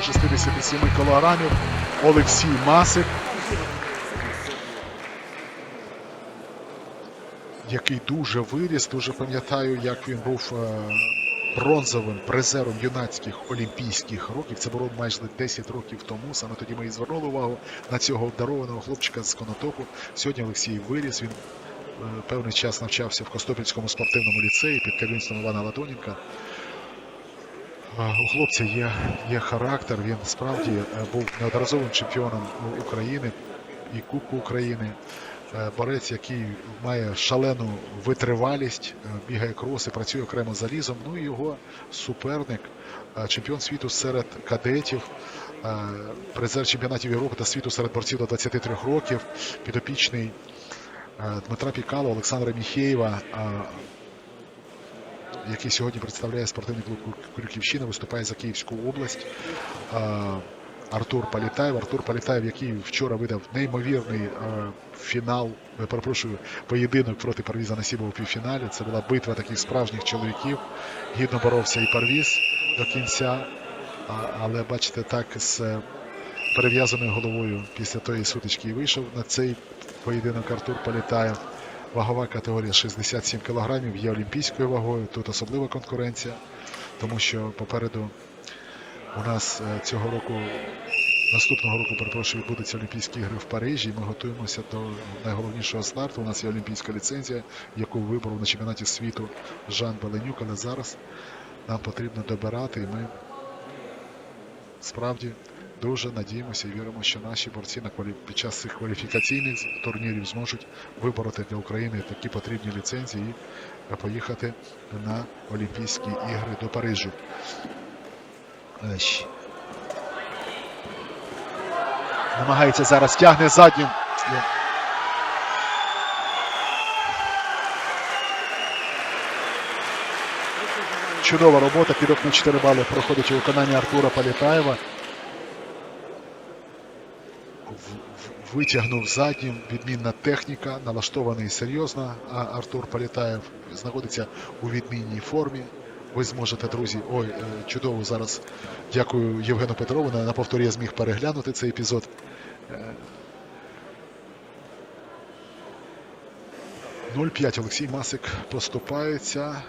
до 67 кілограмів. Олексій Масик. Який дуже виріс, дуже пам'ятаю, як він був е, бронзовим призером юнацьких олімпійських років. Це було майже 10 років тому. Саме тоді ми і звернули увагу на цього обдарованого хлопчика з конотопу. Сьогодні Олексій виріс. Він е, певний час навчався в Костопільському спортивному ліцеї під керівництвом Івана Ладоненка. Е, У хлопця є, є характер. Він справді е, був неодноразовим чемпіоном України і Кубку України. Е, Борець, який має шалену витривалість, бігає кроси, працює окремо залізом. Ну і його суперник, чемпіон світу серед кадетів, призер чемпіонатів Європи та світу серед борців до 23 років, підопічний Дмитра Пікало, Олександра Міхеєва, е, який сьогодні представляє спортивний клуб Крюківщина, виступає за Київську область. Артур Палітаєв. Артур Палітаєв, який вчора видав неймовірний фінал, е, перепрошую, поєдинок проти Парвіза Насібова у півфіналі. Це була битва таких справжніх чоловіків. Гідно боровся і Парвіз до кінця. Але бачите, так з е, перев'язаною головою після тої сутички і вийшов на цей поєдинок Артур Палітаєв. Вагова категорія 67 кг є олімпійською вагою. Тут особлива конкуренція, тому що попереду у нас е, цього року, наступного року, перепрошую, відбудуться Олімпійські ігри в Парижі. Ми готуємося до найголовнішого старту. У нас є олімпійська ліцензія, яку виборов на чемпіонаті світу Жан Беленюк, але зараз нам потрібно добирати, і ми справді дуже надіємося і віримо, що наші борці на квалі... під час цих кваліфікаційних турнірів зможуть вибороти для України такі потрібні ліцензії і е, поїхати на Олімпійські ігри до Парижу. Е, Намагається зараз тягне заднім. Чудова робота, підок на 4 бали проходить у виконанні Артура Палітаєва. В- в- Витягнув заднім, відмінна техніка, налаштований серйозно. А Артур Палітаєв знаходиться у відмінній формі. Ви зможете, друзі, ой, е, чудово зараз. Дякую Євгену Петрову. На, повторі я зміг переглянути цей епізод. Е, 0,5 Олексій Масик поступається.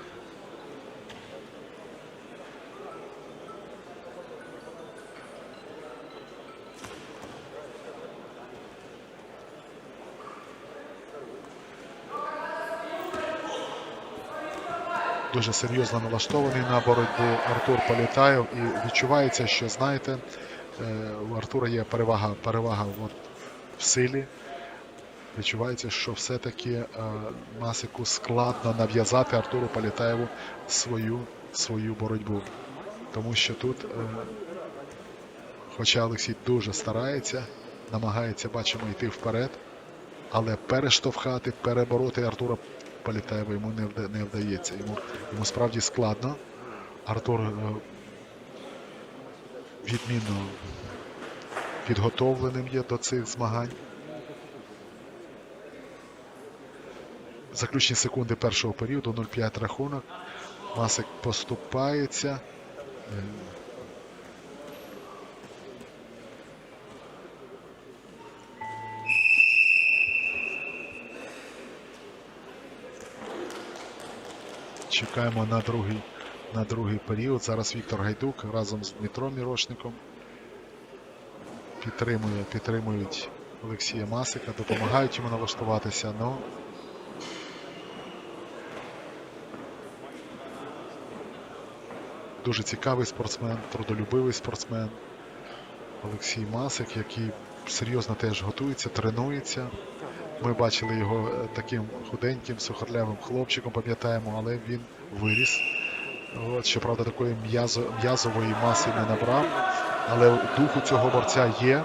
Дуже серйозно налаштований на боротьбу Артур Політаєв і відчувається, що знаєте, е, у Артура є перевага, перевага от в силі. Відчувається, що все-таки е, Масику складно нав'язати Артуру Політаєву свою, свою боротьбу. Тому що тут, е, хоча Олексій дуже старається, намагається, бачимо, йти вперед, але перештовхати, перебороти Артура Політаєва йому не, вда- не вдається. Йому, йому справді складно. Артур е, відмінно підготовленим є до цих змагань. Заключні секунди першого періоду 0,5 рахунок. Масик поступається. Чекаємо на другий, на другий період. Зараз Віктор Гайдук разом з Дмитром Мірошником підтримує, підтримують Олексія Масика, допомагають йому налаштуватися. Ну, дуже цікавий спортсмен, трудолюбивий спортсмен. Олексій Масик, який серйозно теж готується, тренується. Ми бачили його е, таким худеньким, сухорлявим хлопчиком, пам'ятаємо, але він виріс. От, щоправда, такої м'язо, м'язової маси не набрав, але дух у цього борця є.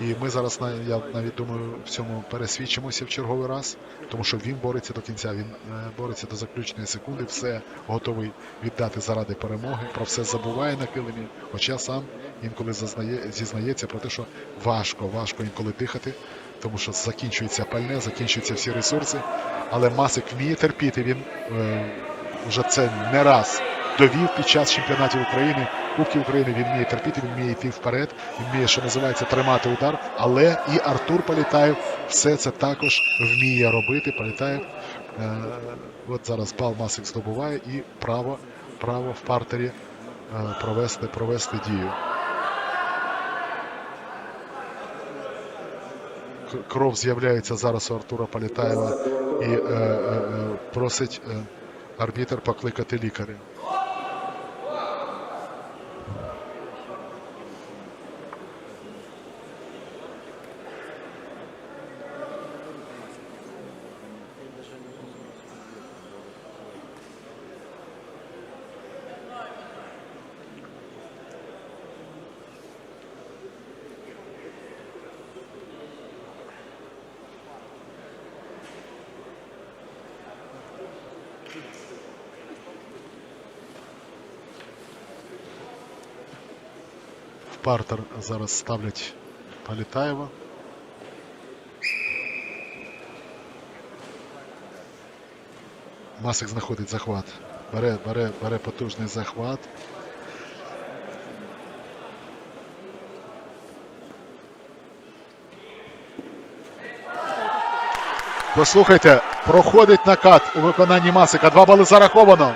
І ми зараз, я навіть думаю, в цьому пересвідчимося в черговий раз, тому що він бореться до кінця, він е, бореться до заключної секунди, все готовий віддати заради перемоги, про все забуває на килимі, хоча сам інколи зазнає, зізнається про те, що важко, важко інколи дихати, тому що закінчується пальне, закінчуються всі ресурси. Але Масик вміє терпіти. Він е, вже це не раз довів під час чемпіонатів України Кубків України. Він вміє терпіти, він вміє йти вперед, він вміє, що називається, тримати удар. Але і Артур Політаєв все це також вміє робити. Політаєв. Е, от зараз бал Масик здобуває і право, право в партері е, провести, провести дію. Кров з'являється зараз у Артура Політаєва і е, е, е, просить арбітер арбітр покликати лікаря. Партер зараз ставлять Політаєва. Масик знаходить захват. Бере, бере, бере потужний захват. Послухайте, проходить накат у виконанні Масика. Два бали зараховано.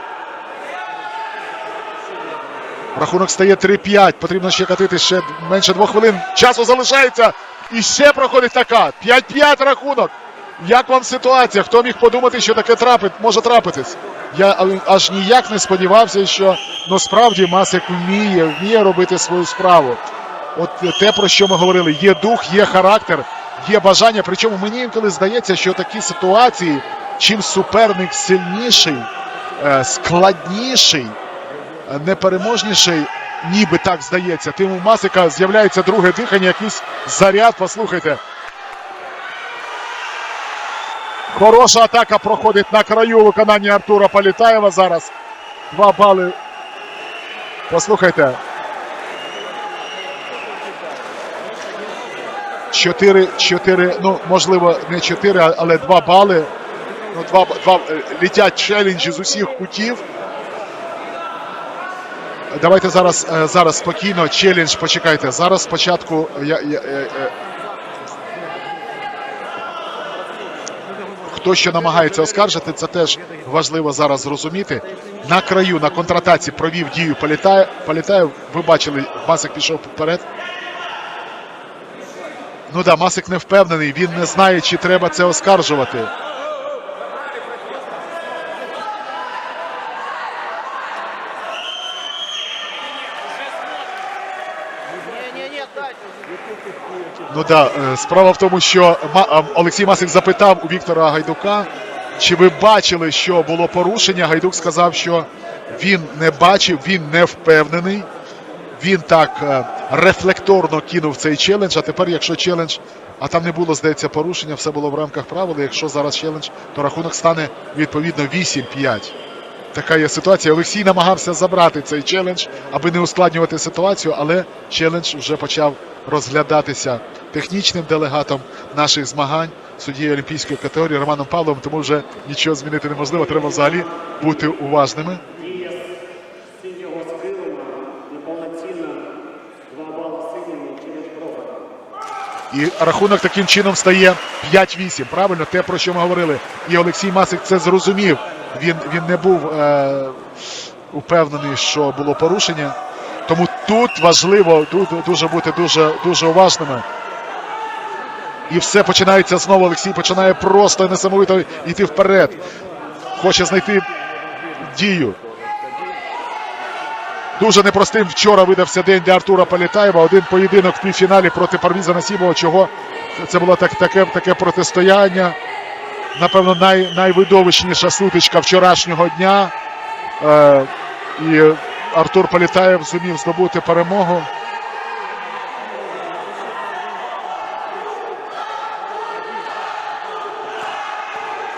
Рахунок стає 3-5. Потрібно ще катити ще менше двох хвилин. Часу залишається. І ще проходить накат. 5-5 рахунок. Як вам ситуація? Хто міг подумати, що таке трапить, може трапитись? Я аж ніяк не сподівався, що ну, справді Масик вміє, вміє робити свою справу. От те, про що ми говорили, є дух, є характер, є бажання. Причому мені інколи здається, що такі ситуації, чим суперник сильніший, е, складніший, непереможніший, ніби так здається, тим у Масика з'являється друге дихання, якийсь заряд. Послухайте. Хороша атака проходить на краю виконання Артура Політаєва зараз. Два бали. Послухайте. Чотири, чотири, ну можливо, не чотири, а- але два бали. Ну, два, два е, літять челенджі з усіх кутів. Давайте зараз, е, зараз спокійно. Челендж, почекайте. Зараз спочатку я, я, е, е, хто що намагається оскаржити, це теж важливо зараз зрозуміти. На краю на контратаці провів дію. Політаєв, ви бачили, Масик пішов вперед. Ну да, Масик не впевнений, він не знає, чи треба це оскаржувати. Ну да, е, справа в тому, що Олексій Масик запитав у Віктора Гайдука, чи ви бачили, що було порушення. Гайдук сказав, що він не бачив, він не впевнений. Він так е, рефлекторно кинув цей челендж. А тепер, якщо челендж, а там не було, здається, порушення, все було в рамках правил. Якщо зараз челендж, то рахунок стане відповідно 8-5. Така є ситуація. Олексій намагався забрати цей челендж, аби не ускладнювати ситуацію, але челендж вже почав розглядатися технічним делегатом наших змагань, суддєю олімпійської категорії Романом Павловим, тому вже нічого змінити неможливо. Треба взагалі бути уважними. І рахунок таким чином стає 5-8. Правильно, те, про що ми говорили. І Олексій Масик це зрозумів. Він, він не був е, упевнений, що було порушення. Тому тут важливо дуже бути дуже, дуже уважними. І все починається знову. Олексій починає просто несамовито йти вперед. Хоче знайти дію. Дуже непростим вчора видався день для Артура Політаєва. Один поєдинок в півфіналі проти Парвіза Насібова. Чого це було так, таке, таке протистояння. Напевно, най, найвидовищніша сутичка вчорашнього дня. Е, і Артур Політаєв зумів здобути перемогу.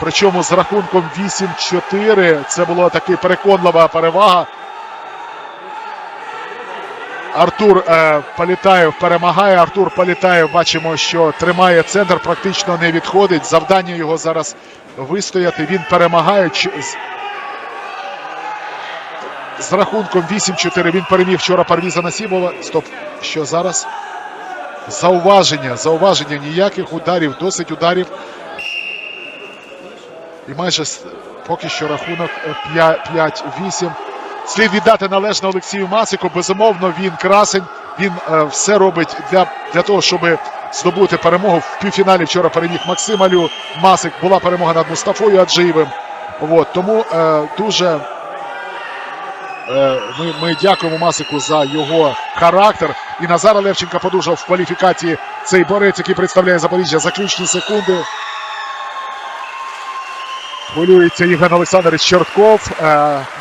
Причому з рахунком 8-4 це була така переконлива перевага. Артур е, Політаєв перемагає. Артур Політаєв бачимо, що тримає центр, практично не відходить. Завдання його зараз вистояти. Він перемагає. З- з рахунком 8-4 він переміг вчора Парвіза Насібова. Стоп, що зараз? Зауваження, зауваження ніяких ударів, досить ударів. І майже поки що рахунок е, 5-8. Слід віддати належне Олексію Масику. Безумовно, він красень. Він е, все робить для, для того, щоб здобути перемогу. В півфіналі вчора переміг Максим Алю. Масик була перемога над Мустафою Аджиєвим. От, тому е, дуже е, ми, ми дякуємо Масику за його характер. І Назара Левченка подужав в кваліфікації цей борець, який представляє Запоріжжя. Заключні секунди. Хвилюється Євген Олександрович Чортков. Е,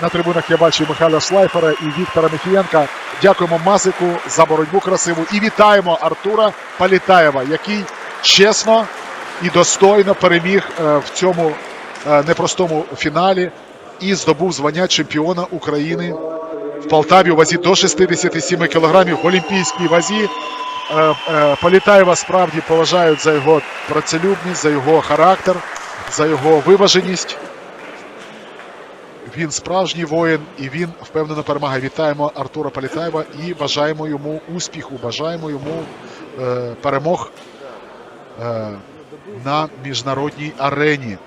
На трибунах я бачу Михайла Шлайфера і Віктора Міхієнка. Дякуємо Масику за боротьбу красиву і вітаємо Артура Палітаєва, який чесно і достойно переміг е, в цьому е, непростому фіналі і здобув звання чемпіона України в Полтаві у вазі до 67 кілограмів в олімпійській вазі. Політаєва справді поважають за його працелюбність, за його характер, за його виваженість. Він справжній воїн і він впевнено перемагає. Вітаємо Артура Політаєва і бажаємо йому успіху, бажаємо йому е, перемог е, на міжнародній арені.